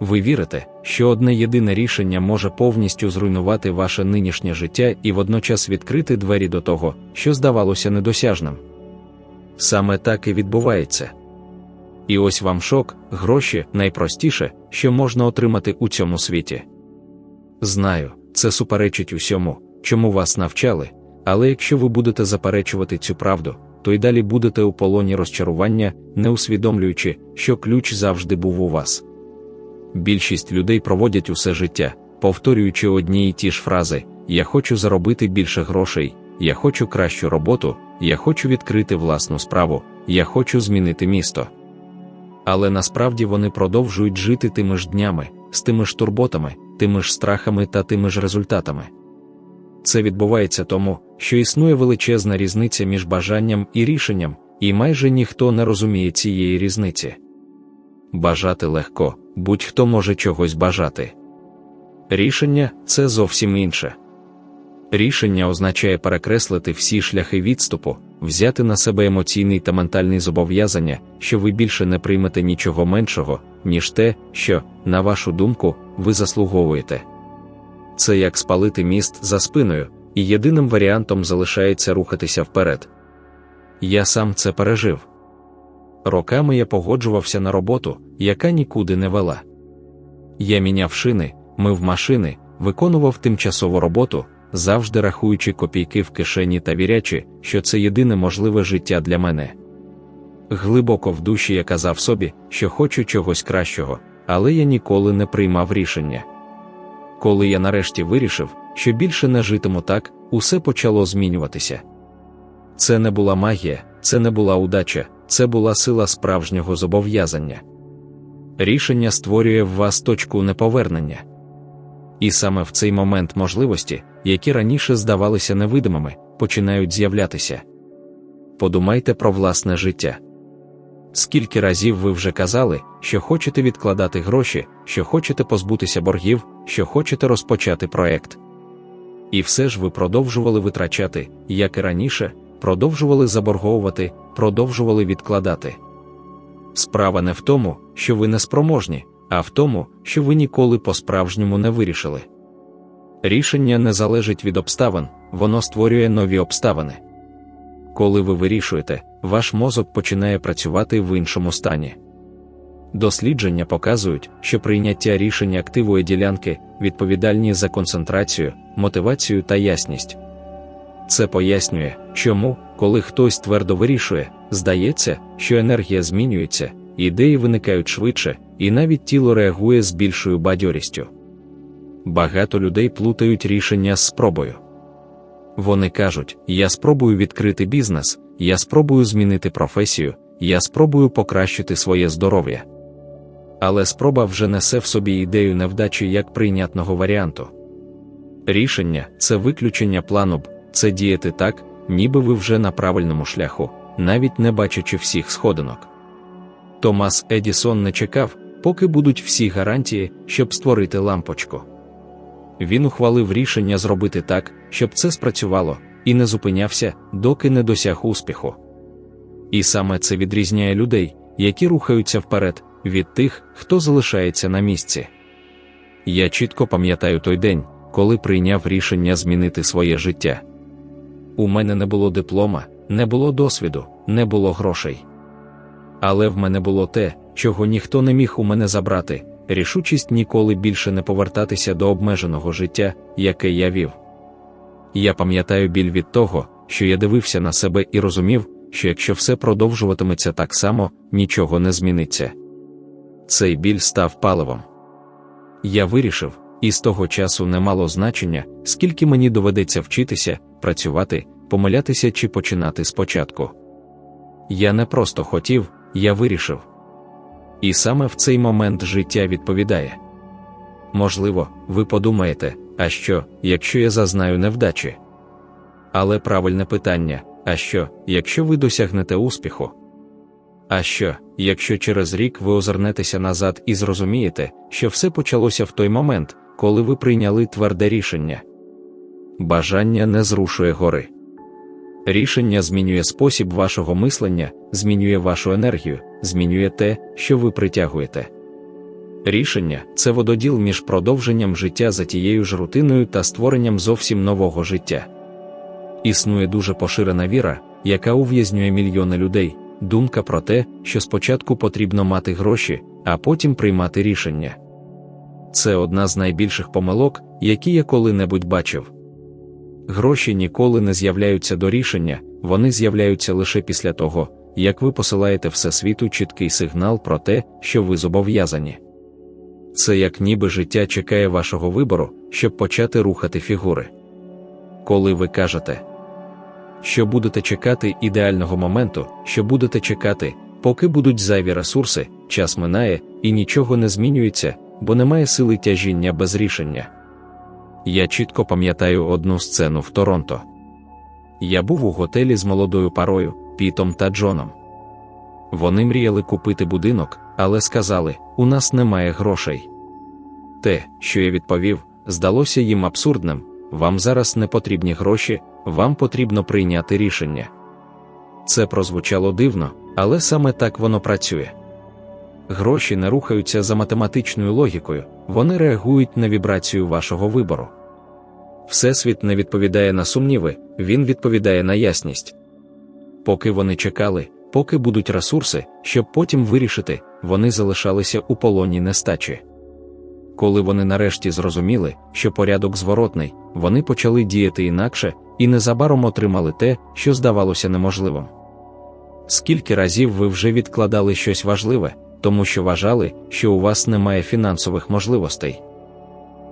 Ви вірите, що одне єдине рішення може повністю зруйнувати ваше нинішнє життя і водночас відкрити двері до того, що здавалося недосяжним. Саме так і відбувається. І ось вам шок, гроші найпростіше, що можна отримати у цьому світі. Знаю, це суперечить усьому, чому вас навчали, але якщо ви будете заперечувати цю правду, то й далі будете у полоні розчарування, не усвідомлюючи, що ключ завжди був у вас. Більшість людей проводять усе життя, повторюючи одні й ті ж фрази: Я хочу заробити більше грошей, я хочу кращу роботу, я хочу відкрити власну справу, я хочу змінити місто. Але насправді вони продовжують жити тими ж днями, з тими ж турботами, тими ж страхами та тими ж результатами. Це відбувається тому, що існує величезна різниця між бажанням і рішенням, і майже ніхто не розуміє цієї різниці. Бажати легко, будь-хто може чогось бажати. Рішення це зовсім інше. Рішення означає перекреслити всі шляхи відступу, взяти на себе емоційний та ментальний зобов'язання, що ви більше не приймете нічого меншого, ніж те, що, на вашу думку, ви заслуговуєте. Це як спалити міст за спиною, і єдиним варіантом залишається рухатися вперед. Я сам це пережив. Роками я погоджувався на роботу, яка нікуди не вела. Я міняв шини, мив машини, виконував тимчасову роботу, завжди рахуючи копійки в кишені та вірячи, що це єдине можливе життя для мене. Глибоко в душі я казав собі, що хочу чогось кращого, але я ніколи не приймав рішення. Коли я нарешті вирішив, що більше не житиму так, усе почало змінюватися. Це не була магія, це не була удача, це була сила справжнього зобов'язання. Рішення створює в вас точку неповернення. І саме в цей момент можливості, які раніше здавалися невидимими, починають з'являтися. Подумайте про власне життя. Скільки разів ви вже казали, що хочете відкладати гроші, що хочете позбутися боргів, що хочете розпочати проект. І все ж ви продовжували витрачати, як і раніше, продовжували заборговувати, продовжували відкладати. Справа не в тому, що ви неспроможні, а в тому, що ви ніколи по-справжньому не вирішили. Рішення не залежить від обставин, воно створює нові обставини. Коли ви вирішуєте, ваш мозок починає працювати в іншому стані. Дослідження показують, що прийняття рішення активує ділянки, відповідальні за концентрацію, мотивацію та ясність. Це пояснює, чому, коли хтось твердо вирішує, здається, що енергія змінюється, ідеї виникають швидше, і навіть тіло реагує з більшою бадьорістю. Багато людей плутають рішення з спробою. Вони кажуть: я спробую відкрити бізнес, я спробую змінити професію, я спробую покращити своє здоров'я. Але спроба вже несе в собі ідею невдачі як прийнятного варіанту. Рішення це виключення плану б, це діяти так, ніби ви вже на правильному шляху, навіть не бачачи всіх сходинок. Томас Едісон не чекав, поки будуть всі гарантії, щоб створити лампочку. Він ухвалив рішення зробити так, щоб це спрацювало, і не зупинявся, доки не досяг успіху. І саме це відрізняє людей, які рухаються вперед, від тих, хто залишається на місці. Я чітко пам'ятаю той день, коли прийняв рішення змінити своє життя. У мене не було диплома, не було досвіду, не було грошей. Але в мене було те, чого ніхто не міг у мене забрати рішучість ніколи більше не повертатися до обмеженого життя, яке я вів. Я пам'ятаю біль від того, що я дивився на себе і розумів, що якщо все продовжуватиметься так само, нічого не зміниться. Цей біль став паливом. Я вирішив, і з того часу не мало значення, скільки мені доведеться вчитися, працювати, помилятися чи починати спочатку. Я не просто хотів, я вирішив. І саме в цей момент життя відповідає. Можливо, ви подумаєте, а що, якщо я зазнаю невдачі? Але правильне питання: а що, якщо ви досягнете успіху? А що, якщо через рік ви озирнетеся назад і зрозумієте, що все почалося в той момент, коли ви прийняли тверде рішення? Бажання не зрушує гори. Рішення змінює спосіб вашого мислення, змінює вашу енергію, змінює те, що ви притягуєте. Рішення це вододіл між продовженням життя за тією ж рутиною та створенням зовсім нового життя. Існує дуже поширена віра, яка ув'язнює мільйони людей, думка про те, що спочатку потрібно мати гроші, а потім приймати рішення. Це одна з найбільших помилок, які я коли-небудь бачив. Гроші ніколи не з'являються до рішення, вони з'являються лише після того, як ви посилаєте всесвіту чіткий сигнал про те, що ви зобов'язані. Це як ніби життя чекає вашого вибору, щоб почати рухати фігури. Коли ви кажете, що будете чекати ідеального моменту, що будете чекати, поки будуть зайві ресурси, час минає і нічого не змінюється, бо немає сили тяжіння без рішення. Я чітко пам'ятаю одну сцену в Торонто. Я був у готелі з молодою парою, Пітом та Джоном. Вони мріяли купити будинок, але сказали: у нас немає грошей. Те, що я відповів, здалося їм абсурдним вам зараз не потрібні гроші, вам потрібно прийняти рішення. Це прозвучало дивно, але саме так воно працює. Гроші не рухаються за математичною логікою, вони реагують на вібрацію вашого вибору. Всесвіт не відповідає на сумніви, він відповідає на ясність. Поки вони чекали, поки будуть ресурси, щоб потім вирішити, вони залишалися у полоні нестачі. Коли вони нарешті зрозуміли, що порядок зворотний, вони почали діяти інакше і незабаром отримали те, що здавалося неможливим. Скільки разів ви вже відкладали щось важливе, тому що вважали, що у вас немає фінансових можливостей?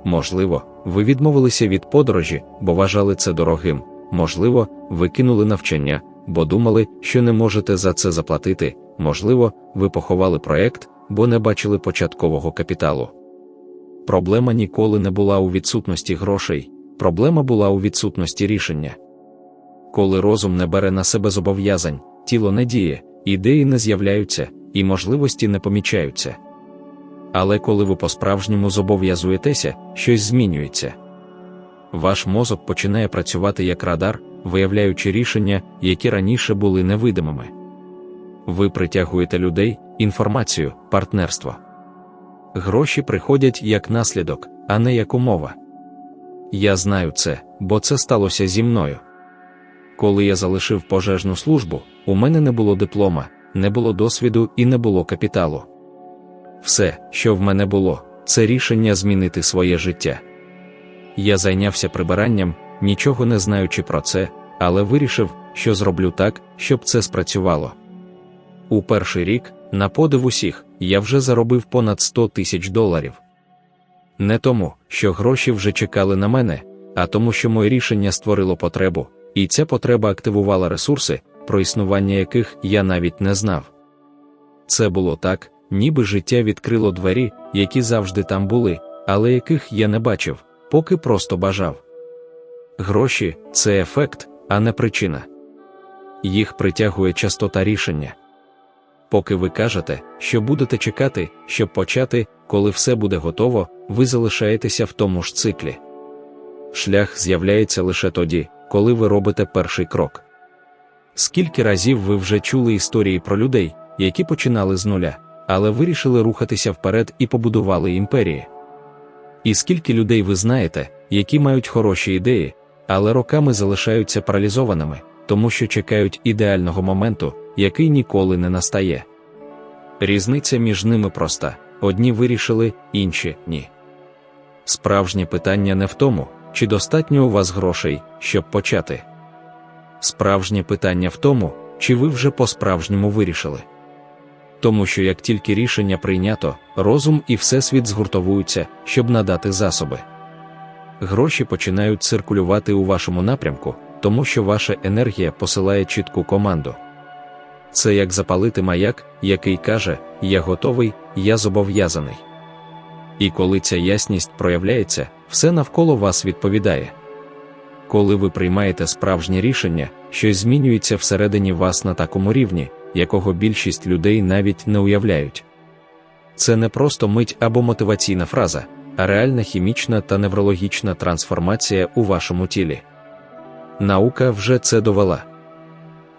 Можливо, ви відмовилися від подорожі, бо вважали це дорогим, можливо, ви кинули навчання, бо думали, що не можете за це заплатити, можливо, ви поховали проект, бо не бачили початкового капіталу. Проблема ніколи не була у відсутності грошей, проблема була у відсутності рішення. Коли розум не бере на себе зобов'язань, тіло не діє, ідеї не з'являються, і можливості не помічаються. Але коли ви по-справжньому зобов'язуєтеся, щось змінюється. Ваш мозок починає працювати як радар, виявляючи рішення, які раніше були невидимими. Ви притягуєте людей, інформацію, партнерство. Гроші приходять як наслідок, а не як умова. Я знаю це, бо це сталося зі мною. Коли я залишив пожежну службу, у мене не було диплома, не було досвіду і не було капіталу. Все, що в мене було, це рішення змінити своє життя. Я зайнявся прибиранням, нічого не знаючи про це, але вирішив, що зроблю так, щоб це спрацювало. У перший рік, на подив усіх, я вже заробив понад 100 тисяч доларів. Не тому, що гроші вже чекали на мене, а тому, що моє рішення створило потребу, і ця потреба активувала ресурси, про існування яких я навіть не знав. Це було так, ніби життя відкрило двері, які завжди там були, але яких я не бачив, поки просто бажав. Гроші це ефект, а не причина. Їх притягує частота рішення. Поки ви кажете, що будете чекати, щоб почати, коли все буде готово, ви залишаєтеся в тому ж циклі. Шлях з'являється лише тоді, коли ви робите перший крок. Скільки разів ви вже чули історії про людей, які починали з нуля, але вирішили рухатися вперед і побудували імперії? І скільки людей ви знаєте, які мають хороші ідеї, але роками залишаються паралізованими, тому що чекають ідеального моменту, який ніколи не настає. Різниця між ними проста: одні вирішили, інші ні. Справжнє питання не в тому, чи достатньо у вас грошей, щоб почати. Справжнє питання в тому, чи ви вже по-справжньому вирішили. Тому що як тільки рішення прийнято, розум і всесвіт згуртовуються, щоб надати засоби. Гроші починають циркулювати у вашому напрямку, тому що ваша енергія посилає чітку команду. Це як запалити маяк, який каже: Я готовий, я зобов'язаний. І коли ця ясність проявляється, все навколо вас відповідає. Коли ви приймаєте справжнє рішення, щось змінюється всередині вас на такому рівні, якого більшість людей навіть не уявляють. Це не просто мить або мотиваційна фраза, а реальна хімічна та неврологічна трансформація у вашому тілі. Наука вже це довела.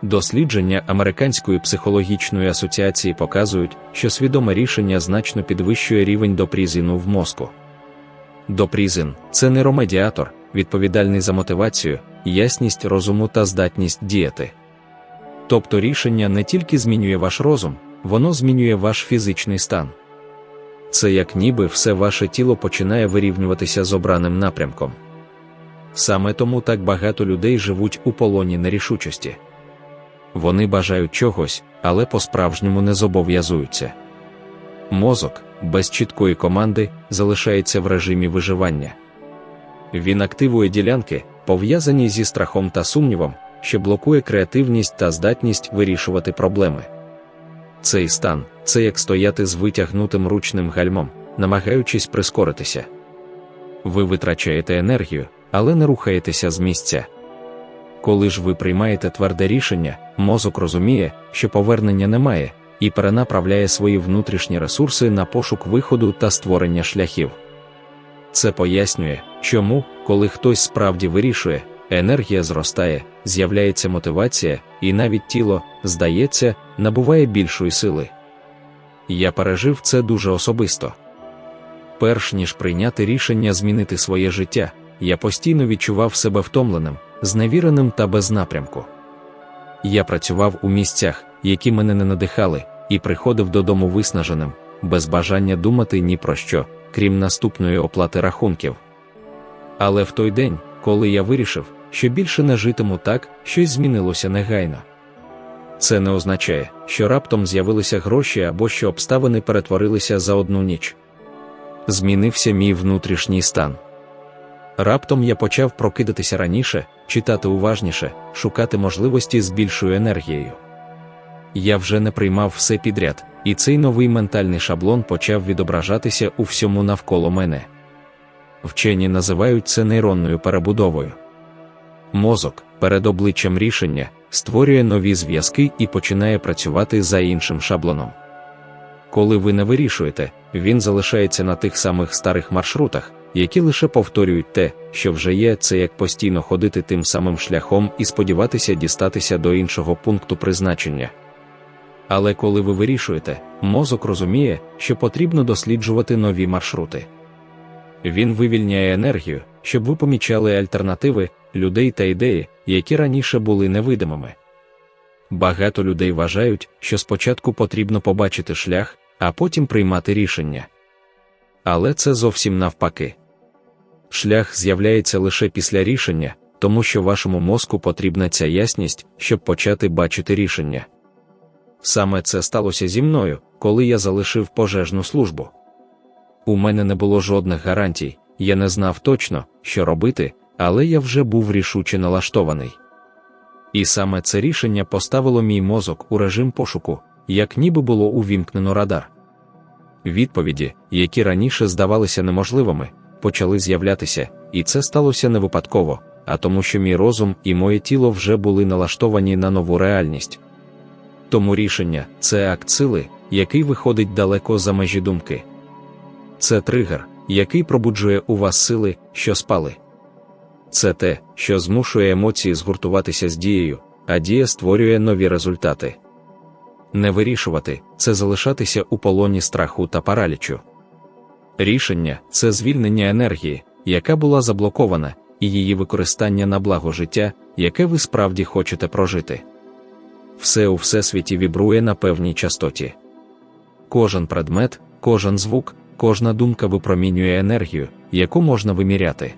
Дослідження Американської психологічної асоціації показують, що свідоме рішення значно підвищує рівень допрізину в мозку. Допрізин це нейромедіатор, відповідальний за мотивацію, ясність розуму та здатність діяти. Тобто рішення не тільки змінює ваш розум, воно змінює ваш фізичний стан. Це як ніби все ваше тіло починає вирівнюватися з обраним напрямком. Саме тому так багато людей живуть у полоні нерішучості. Вони бажають чогось, але по-справжньому не зобов'язуються. Мозок без чіткої команди залишається в режимі виживання. Він активує ділянки, пов'язані зі страхом та сумнівом, що блокує креативність та здатність вирішувати проблеми. Цей стан це як стояти з витягнутим ручним гальмом, намагаючись прискоритися. Ви витрачаєте енергію, але не рухаєтеся з місця. Коли ж ви приймаєте тверде рішення, мозок розуміє, що повернення немає, і перенаправляє свої внутрішні ресурси на пошук виходу та створення шляхів. Це пояснює, чому, коли хтось справді вирішує, енергія зростає, з'являється мотивація, і навіть тіло, здається, набуває більшої сили. Я пережив це дуже особисто. Перш ніж прийняти рішення змінити своє життя, я постійно відчував себе втомленим, зневіреним та без напрямку. Я працював у місцях, які мене не надихали, і приходив додому виснаженим, без бажання думати ні про що, крім наступної оплати рахунків. Але в той день, коли я вирішив, що більше не житиму так, щось змінилося негайно. Це не означає, що раптом з'явилися гроші або що обставини перетворилися за одну ніч. Змінився мій внутрішній стан. Раптом я почав прокидатися раніше, читати уважніше, шукати можливості з більшою енергією. Я вже не приймав все підряд, і цей новий ментальний шаблон почав відображатися у всьому навколо мене. Вчені називають це нейронною перебудовою. Мозок перед обличчям рішення створює нові зв'язки і починає працювати за іншим шаблоном. Коли ви не вирішуєте, він залишається на тих самих старих маршрутах, які лише повторюють те, що вже є, це як постійно ходити тим самим шляхом і сподіватися дістатися до іншого пункту призначення. Але коли ви вирішуєте, мозок розуміє, що потрібно досліджувати нові маршрути. Він вивільняє енергію, щоб ви помічали альтернативи, людей та ідеї, які раніше були невидимими. Багато людей вважають, що спочатку потрібно побачити шлях, а потім приймати рішення. Але це зовсім навпаки. Шлях з'являється лише після рішення, тому що вашому мозку потрібна ця ясність, щоб почати бачити рішення. Саме це сталося зі мною, коли я залишив пожежну службу. У мене не було жодних гарантій, я не знав точно, що робити, але я вже був рішуче налаштований. І саме це рішення поставило мій мозок у режим пошуку, як ніби було увімкнено радар. Відповіді, які раніше здавалися неможливими, почали з'являтися, і це сталося не випадково, а тому, що мій розум і моє тіло вже були налаштовані на нову реальність. Тому рішення це акт сили, який виходить далеко за межі думки. Це тригер, який пробуджує у вас сили, що спали. Це те, що змушує емоції згуртуватися з дією, а дія створює нові результати. Не вирішувати це залишатися у полоні страху та паралічу. Рішення це звільнення енергії, яка була заблокована, і її використання на благо життя, яке ви справді хочете прожити. Все у всесвіті вібрує на певній частоті. Кожен предмет, кожен звук, кожна думка випромінює енергію, яку можна виміряти.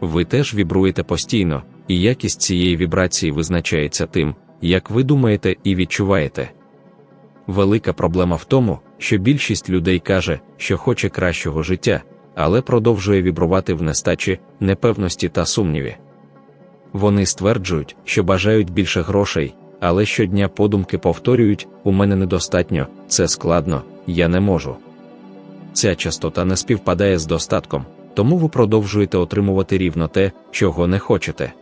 Ви теж вібруєте постійно, і якість цієї вібрації визначається тим, як ви думаєте і відчуваєте. Велика проблема в тому, що більшість людей каже, що хоче кращого життя, але продовжує вібрувати в нестачі, непевності та сумніві. Вони стверджують, що бажають більше грошей, але щодня подумки повторюють: у мене недостатньо, це складно, я не можу. Ця частота не співпадає з достатком, тому ви продовжуєте отримувати рівно те, чого не хочете.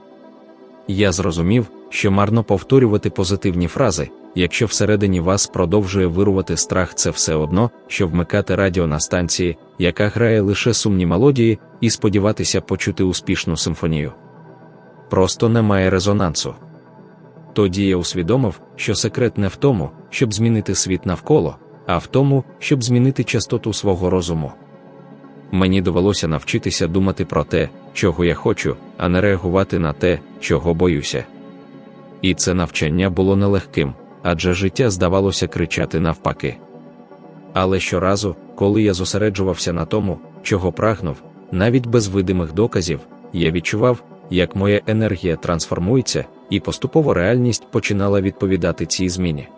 Я зрозумів, що марно повторювати позитивні фрази, якщо всередині вас продовжує вирувати страх, це все одно, що вмикати радіо на станції, яка грає лише сумні мелодії, і сподіватися почути успішну симфонію. Просто немає резонансу. Тоді я усвідомив, що секрет не в тому, щоб змінити світ навколо, а в тому, щоб змінити частоту свого розуму. Мені довелося навчитися думати про те, чого я хочу, а не реагувати на те, чого боюся. І це навчання було нелегким, адже життя здавалося кричати навпаки. Але щоразу, коли я зосереджувався на тому, чого прагнув, навіть без видимих доказів, я відчував, як моя енергія трансформується, і поступово реальність починала відповідати цій зміні.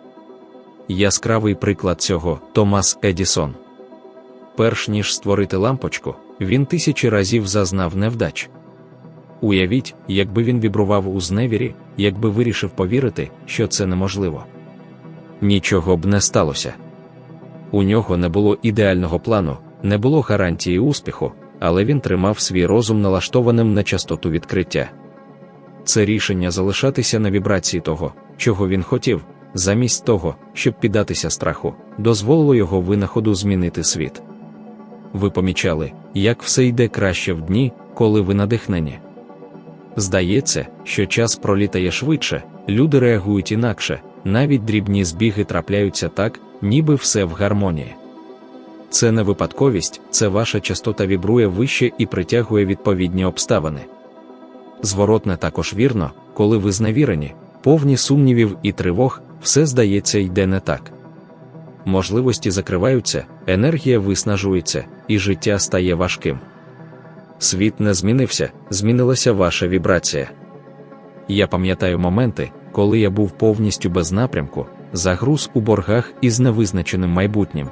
Яскравий приклад цього Томас Едісон. Перш ніж створити лампочку, він тисячі разів зазнав невдач. Уявіть, якби він вібрував у зневірі, якби вирішив повірити, що це неможливо. Нічого б не сталося. У нього не було ідеального плану, не було гарантії успіху, але він тримав свій розум налаштованим на частоту відкриття. Це рішення залишатися на вібрації того, чого він хотів, замість того, щоб піддатися страху, дозволило його винаходу змінити світ. Ви помічали, як все йде краще в дні, коли ви надихнені. Здається, що час пролітає швидше, люди реагують інакше, навіть дрібні збіги трапляються так, ніби все в гармонії. Це не випадковість, це ваша частота вібрує вище і притягує відповідні обставини. Зворотне також вірно, коли ви зневірені, повні сумнівів і тривог, все здається йде не так. Можливості закриваються, енергія виснажується, і життя стає важким. Світ не змінився, змінилася ваша вібрація. Я пам'ятаю моменти, коли я був повністю без напрямку, загруз у боргах із невизначеним майбутнім.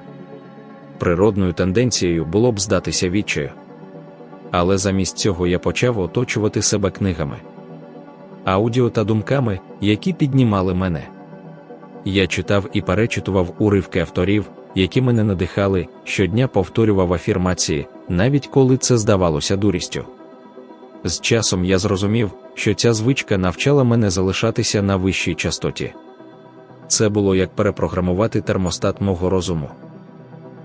Природною тенденцією було б здатися відчаю. Але замість цього я почав оточувати себе книгами, аудіо та думками, які піднімали мене. Я читав і перечитував уривки авторів, які мене надихали, щодня повторював афірмації, навіть коли це здавалося дурістю. З часом я зрозумів, що ця звичка навчала мене залишатися на вищій частоті. Це було як перепрограмувати термостат мого розуму.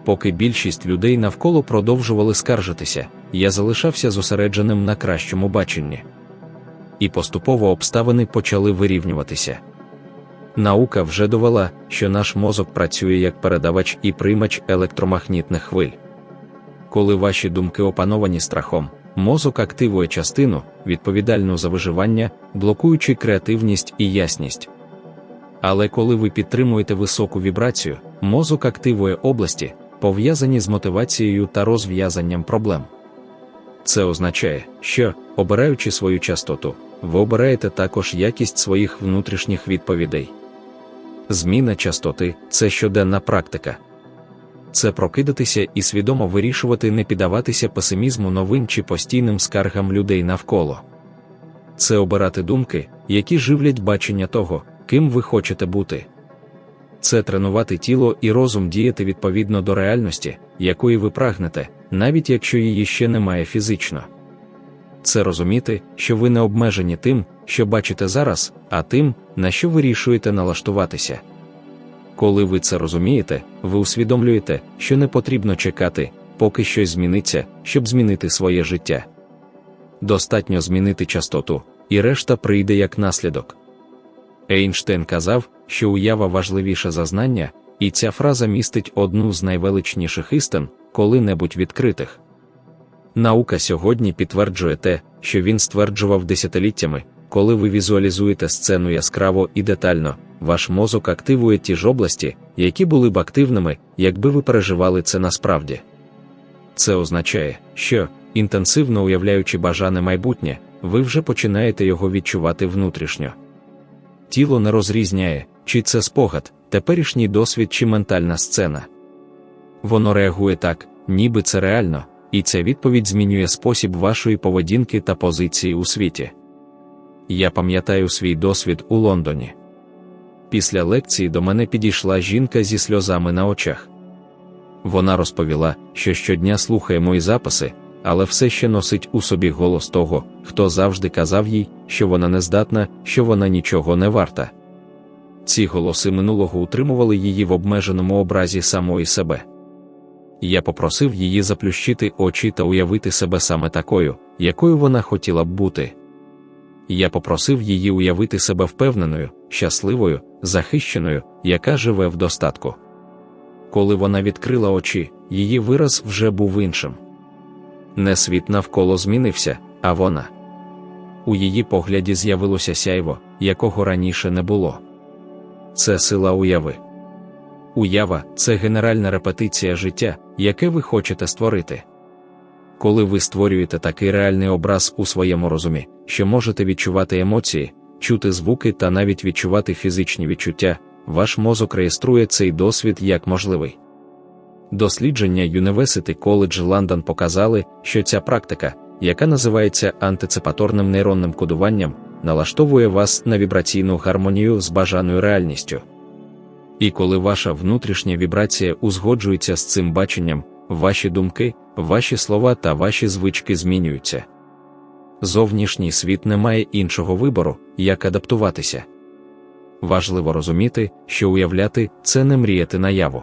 Поки більшість людей навколо продовжували скаржитися, я залишався зосередженим на кращому баченні. І поступово обставини почали вирівнюватися. Наука вже довела, що наш мозок працює як передавач і приймач електромагнітних хвиль. Коли ваші думки опановані страхом, мозок активує частину, відповідальну за виживання, блокуючи креативність і ясність. Але коли ви підтримуєте високу вібрацію, мозок активує області, пов'язані з мотивацією та розв'язанням проблем. Це означає, що, обираючи свою частоту, ви обираєте також якість своїх внутрішніх відповідей. Зміна частоти це щоденна практика. Це прокидатися і свідомо вирішувати не піддаватися песимізму новим чи постійним скаргам людей навколо. Це обирати думки, які живлять бачення того, ким ви хочете бути. Це тренувати тіло і розум діяти відповідно до реальності, якої ви прагнете, навіть якщо її ще немає фізично. Це розуміти, що ви не обмежені тим, що бачите зараз, а тим, на що вирішуєте налаштуватися. Коли ви це розумієте, ви усвідомлюєте, що не потрібно чекати, поки щось зміниться, щоб змінити своє життя. Достатньо змінити частоту, і решта прийде як наслідок. Ейнштейн казав, що уява важливіша за знання, і ця фраза містить одну з найвеличніших істин, коли-небудь відкритих. Наука сьогодні підтверджує те, що він стверджував десятиліттями, коли ви візуалізуєте сцену яскраво і детально, ваш мозок активує ті ж області, які були б активними, якби ви переживали це насправді. Це означає, що, інтенсивно уявляючи бажане майбутнє, ви вже починаєте його відчувати внутрішньо. Тіло не розрізняє, чи це спогад, теперішній досвід чи ментальна сцена. Воно реагує так, ніби це реально, і ця відповідь змінює спосіб вашої поведінки та позиції у світі. Я пам'ятаю свій досвід у Лондоні. Після лекції до мене підійшла жінка зі сльозами на очах. Вона розповіла, що щодня слухає мої записи, але все ще носить у собі голос того, хто завжди казав їй, що вона не здатна, що вона нічого не варта. Ці голоси минулого утримували її в обмеженому образі самої себе. Я попросив її заплющити очі та уявити себе саме такою, якою вона хотіла б бути. Я попросив її уявити себе впевненою, щасливою, захищеною, яка живе в достатку. Коли вона відкрила очі, її вираз вже був іншим. Не світ навколо змінився, а вона. У її погляді з'явилося сяйво, якого раніше не було. Це сила уяви. Уява це генеральна репетиція життя, яке ви хочете створити. Коли ви створюєте такий реальний образ у своєму розумі, що можете відчувати емоції, чути звуки та навіть відчувати фізичні відчуття, ваш мозок реєструє цей досвід як можливий. Дослідження University College London показали, що ця практика, яка називається антиципаторним нейронним кодуванням, налаштовує вас на вібраційну гармонію з бажаною реальністю. І коли ваша внутрішня вібрація узгоджується з цим баченням, ваші думки, ваші слова та ваші звички змінюються. Зовнішній світ не має іншого вибору, як адаптуватися. Важливо розуміти, що уявляти це не мріяти наяву.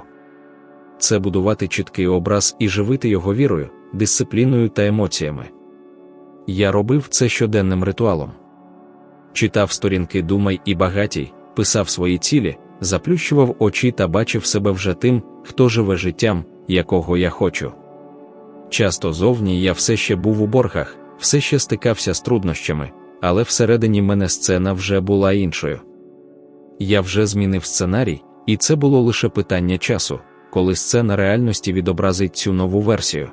Це будувати чіткий образ і живити його вірою, дисципліною та емоціями. Я робив це щоденним ритуалом. Читав сторінки Думай і багатій, писав свої цілі, заплющував очі та бачив себе вже тим, хто живе життям, якого я хочу. Часто зовні я все ще був у боргах, все ще стикався з труднощами, але всередині мене сцена вже була іншою. Я вже змінив сценарій, і це було лише питання часу, коли сцена реальності відобразить цю нову версію.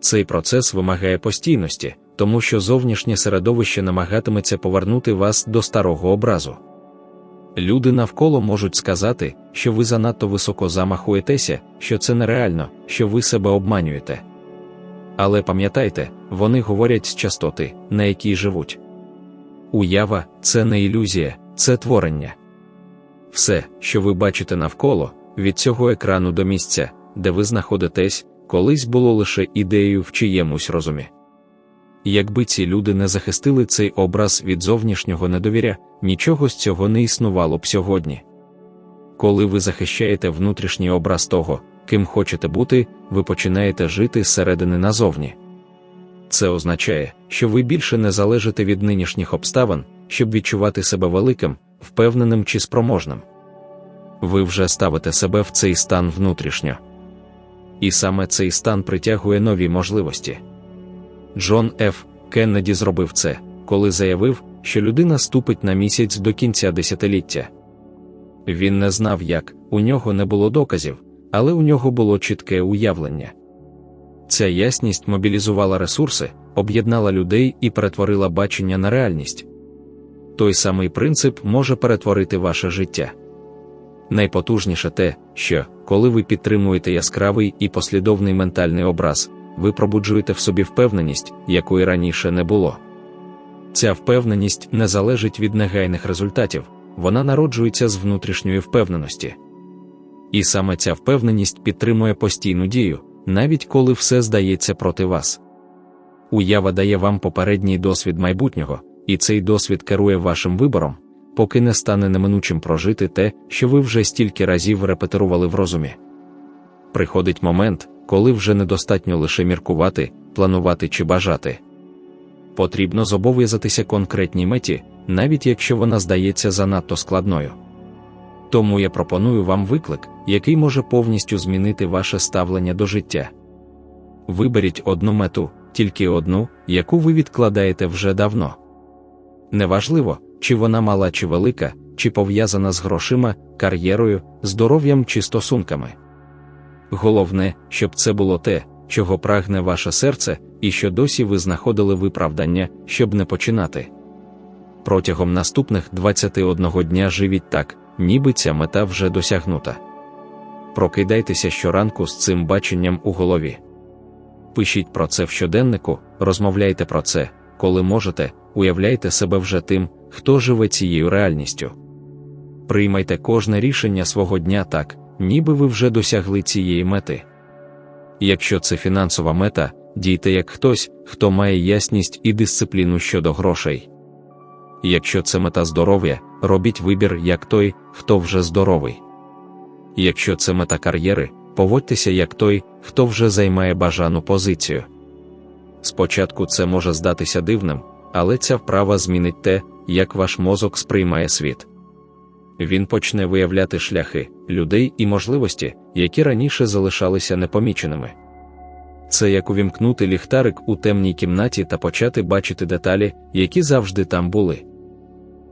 Цей процес вимагає постійності, тому що зовнішнє середовище намагатиметься повернути вас до старого образу. Люди навколо можуть сказати, що ви занадто високо замахуєтеся, що це нереально, що ви себе обманюєте. Але пам'ятайте, вони говорять з частоти, на якій живуть. Уява це не ілюзія, це творення. Все, що ви бачите навколо, від цього екрану до місця, де ви знаходитесь, колись було лише ідеєю в чиємусь розумі. Якби ці люди не захистили цей образ від зовнішнього недовіря, нічого з цього не існувало б сьогодні. Коли ви захищаєте внутрішній образ того, ким хочете бути, ви починаєте жити зсередини назовні. Це означає, що ви більше не залежите від нинішніх обставин, щоб відчувати себе великим, впевненим чи спроможним. Ви вже ставите себе в цей стан внутрішньо. І саме цей стан притягує нові можливості. Джон Ф. Кеннеді зробив це, коли заявив, що людина ступить на місяць до кінця десятиліття. Він не знав, як, у нього не було доказів, але у нього було чітке уявлення. Ця ясність мобілізувала ресурси, об'єднала людей і перетворила бачення на реальність. Той самий принцип може перетворити ваше життя. Найпотужніше те, що, коли ви підтримуєте яскравий і послідовний ментальний образ, ви пробуджуєте в собі впевненість, якої раніше не було. Ця впевненість не залежить від негайних результатів, вона народжується з внутрішньої впевненості. І саме ця впевненість підтримує постійну дію, навіть коли все здається проти вас. Уява дає вам попередній досвід майбутнього, і цей досвід керує вашим вибором, поки не стане неминучим прожити те, що ви вже стільки разів репетирували в розумі. Приходить момент, коли вже недостатньо лише міркувати, планувати чи бажати. Потрібно зобов'язатися конкретній меті, навіть якщо вона здається занадто складною. Тому я пропоную вам виклик, який може повністю змінити ваше ставлення до життя. Виберіть одну мету, тільки одну, яку ви відкладаєте вже давно. Неважливо, чи вона мала чи велика, чи пов'язана з грошима, кар'єрою, здоров'ям чи стосунками. Головне, щоб це було те, чого прагне ваше серце, і що досі ви знаходили виправдання, щоб не починати. Протягом наступних 21 дня живіть так, ніби ця мета вже досягнута. Прокидайтеся щоранку з цим баченням у голові. Пишіть про це в щоденнику, розмовляйте про це, коли можете, уявляйте себе вже тим, хто живе цією реальністю. Приймайте кожне рішення свого дня так, ніби ви вже досягли цієї мети. Якщо це фінансова мета, дійте як хтось, хто має ясність і дисципліну щодо грошей. Якщо це мета здоров'я, робіть вибір як той, хто вже здоровий. Якщо це мета кар'єри, поводьтеся як той, хто вже займає бажану позицію. Спочатку це може здатися дивним, але ця вправа змінить те, як ваш мозок сприймає світ. Він почне виявляти шляхи, людей і можливості, які раніше залишалися непоміченими. Це як увімкнути ліхтарик у темній кімнаті та почати бачити деталі, які завжди там були.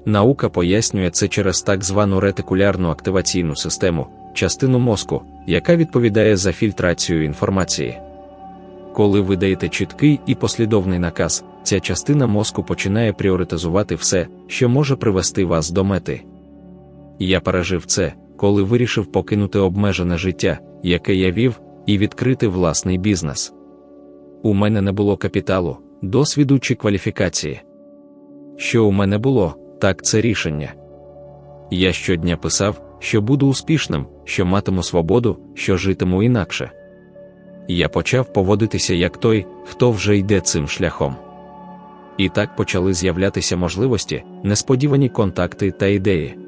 Наука пояснює це через так звану ретикулярну активаційну систему, частину мозку, яка відповідає за фільтрацію інформації. Коли ви даєте чіткий і послідовний наказ, ця частина мозку починає пріоритизувати все, що може привести вас до мети. Я пережив це, коли вирішив покинути обмежене життя, яке я вів, і відкрити власний бізнес. У мене не було капіталу, досвіду чи кваліфікації. Що у мене було, так це рішення. Я щодня писав, що буду успішним, що матиму свободу, що житиму інакше. Я почав поводитися як той, хто вже йде цим шляхом. І так почали з'являтися можливості, несподівані контакти та ідеї.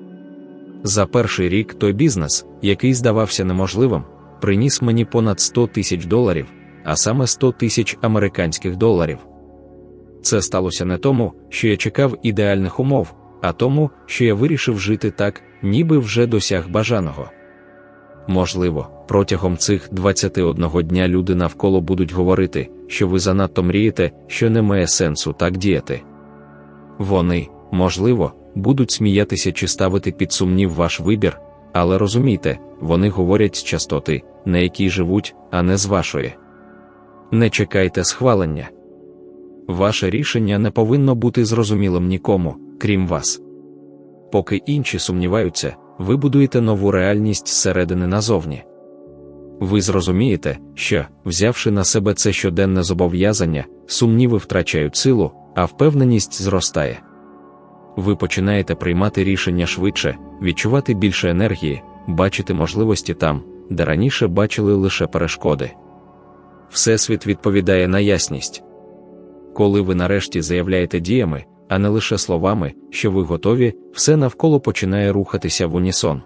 За перший рік той бізнес, який здавався неможливим, приніс мені понад 100 тисяч доларів, а саме 100 тисяч американських доларів. Це сталося не тому, що я чекав ідеальних умов, а тому, що я вирішив жити так, ніби вже досяг бажаного. Можливо, протягом цих 21 дня люди навколо будуть говорити, що ви занадто мрієте, що не має сенсу так діяти. Вони, можливо, будуть сміятися чи ставити під сумнів ваш вибір, але розумійте, вони говорять з частоти, на якій живуть, а не з вашої. Не чекайте схвалення. Ваше рішення не повинно бути зрозумілим нікому, крім вас. Поки інші сумніваються, ви будуєте нову реальність зсередини назовні. Ви зрозумієте, що, взявши на себе це щоденне зобов'язання, сумніви втрачають силу, а впевненість зростає. Ви починаєте приймати рішення швидше, відчувати більше енергії, бачити можливості там, де раніше бачили лише перешкоди. Всесвіт відповідає на ясність. Коли ви нарешті заявляєте діями, а не лише словами, що ви готові, все навколо починає рухатися в унісон.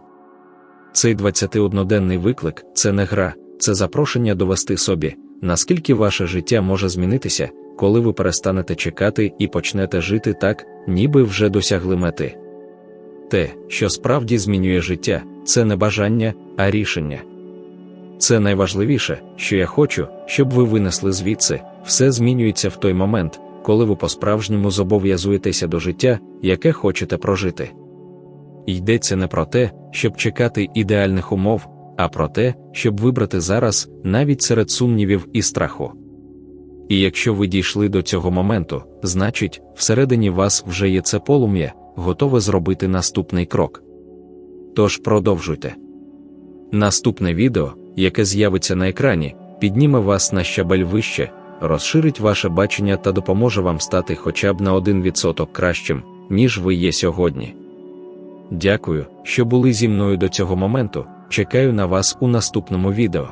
Цей 21-денний виклик це не гра, це запрошення довести собі, наскільки ваше життя може змінитися, коли ви перестанете чекати і почнете жити так, ніби вже досягли мети. Те, що справді змінює життя, це не бажання, а рішення. Це найважливіше, що я хочу, щоб ви винесли звідси, все змінюється в той момент, коли ви по-справжньому зобов'язуєтеся до життя, яке хочете прожити. Йдеться не про те, щоб чекати ідеальних умов, а про те, щоб вибрати зараз навіть серед сумнівів і страху. І якщо ви дійшли до цього моменту, значить, всередині вас вже є це полум'я, готове зробити наступний крок. Тож продовжуйте. Наступне відео, яке з'явиться на екрані, підніме вас на щабель вище, розширить ваше бачення та допоможе вам стати хоча б на 1% кращим, ніж ви є сьогодні. Дякую, що були зі мною до цього моменту. Чекаю на вас у наступному відео.